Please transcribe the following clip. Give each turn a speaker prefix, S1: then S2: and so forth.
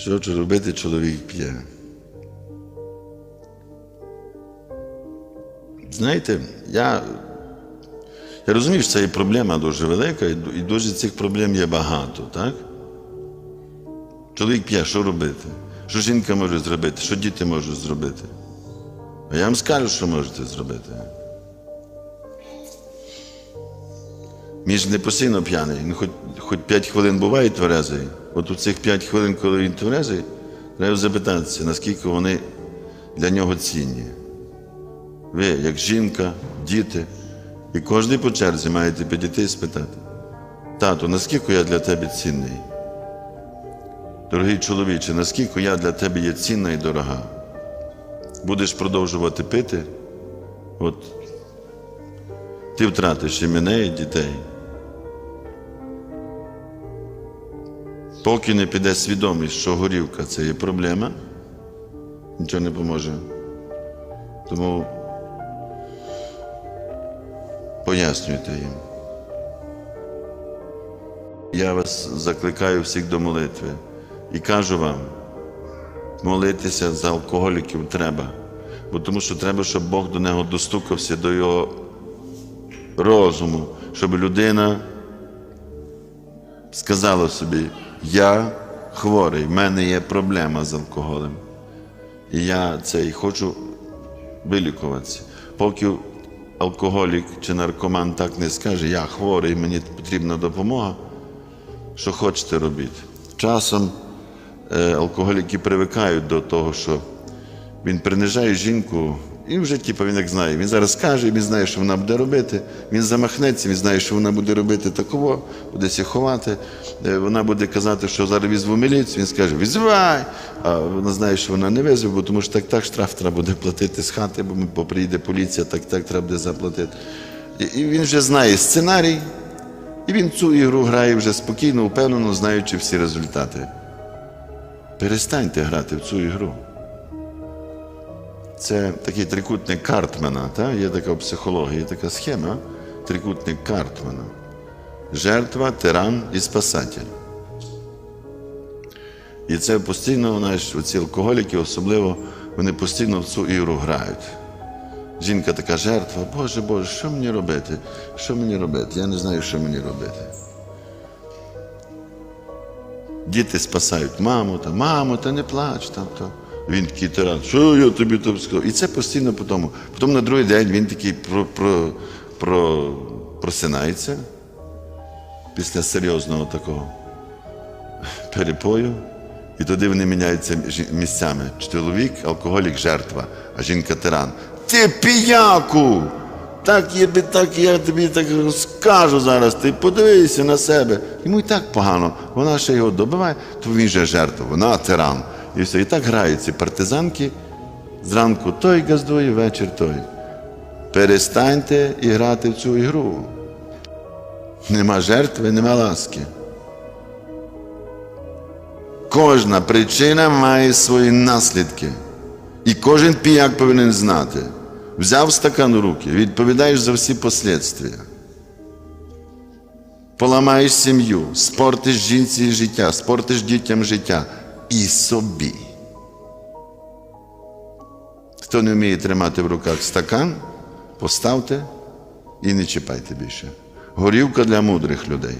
S1: Що ж робити, чоловік п'є? Знаєте, я, я розумію, що це є проблема дуже велика, і дуже цих проблем є багато, так? Чоловік п'є, що робити? Що жінка може зробити? Що діти можуть зробити? А я вам скажу, що можете зробити. Він ж не постійно п'яний, він хоч, хоч 5 хвилин буває тверезий. От у цих 5 хвилин, коли він тверезий, треба запитатися, наскільки вони для нього цінні. Ви, як жінка, діти, і кожен по черзі маєте підійти і спитати. Тато, наскільки я для тебе цінний? Дорогий чоловіче, наскільки я для тебе є цінна і дорога? Будеш продовжувати пити, от ти втратиш і мене, і дітей. Поки не піде свідомість, що горівка це є проблема, нічого не поможе. Тому пояснюйте їм. Я вас закликаю всіх до молитви і кажу вам, молитися за алкоголіків треба, бо тому що треба, щоб Бог до нього достукався, до його розуму, щоб людина сказала собі, я хворий, в мене є проблема з алкоголем. І я цей хочу вилікуватися. Поки алкоголік чи наркоман так не скаже, я хворий, мені потрібна допомога, що хочете робіть. Часом е, алкоголіки привикають до того, що він принижає жінку, і вже типу, він як знає. Він зараз скаже, він знає, що вона буде робити. Він замахнеться, він знає, що вона буде робити такого, буде сі ховати. Е, Вона буде казати, що зараз візьму міліцію. Він скаже, візивай. А вона знає, що вона не визве, бо тому що так так штраф треба буде платити з хати, бо, приїде поліція, так так треба буде заплатити. І він вже знає сценарій, і він цю ігру грає вже спокійно, впевнено, знаючи всі результати. Перестаньте грати в цю ігру. Це такий трикутник Картмана. Та? Є така в психології, така схема, трикутник Картмана. Жертва, тиран і спасатель. І це постійно, знаєш, оці алкоголіки, особливо, вони постійно в цю ігру грають. Жінка така жертва, Боже Боже, що мені робити? Що мені робити? Я не знаю, що мені робити. Діти спасають маму, та мамо, та не плач там. То. Він такий тиран, що я тобі там сказав? І це постійно по тому. Потім на другий день він такий про, про, про, просинається після серйозного такого перепою. І туди вони міняються місцями. Чоловік, алкоголік, жертва, а жінка тиран. Ти піяку! Так я, так я тобі так розкажу зараз, ти подивися на себе. Йому і так погано, вона ще його добиває, то він же жертва, вона тиран. І все. І так грають ці партизанки. Зранку той газдує, вечір той. Перестаньте і грати в цю ігру. Нема жертви, нема ласки. Кожна причина має свої наслідки. І кожен піяк повинен знати. Взяв стакан у руки, відповідаєш за всі послідствия. Поламаєш сім'ю, спортиш жінці життя, спортиш дітям життя і собі. Хто не вміє тримати в руках стакан, поставте і не чіпайте більше. Горівка для мудрих людей.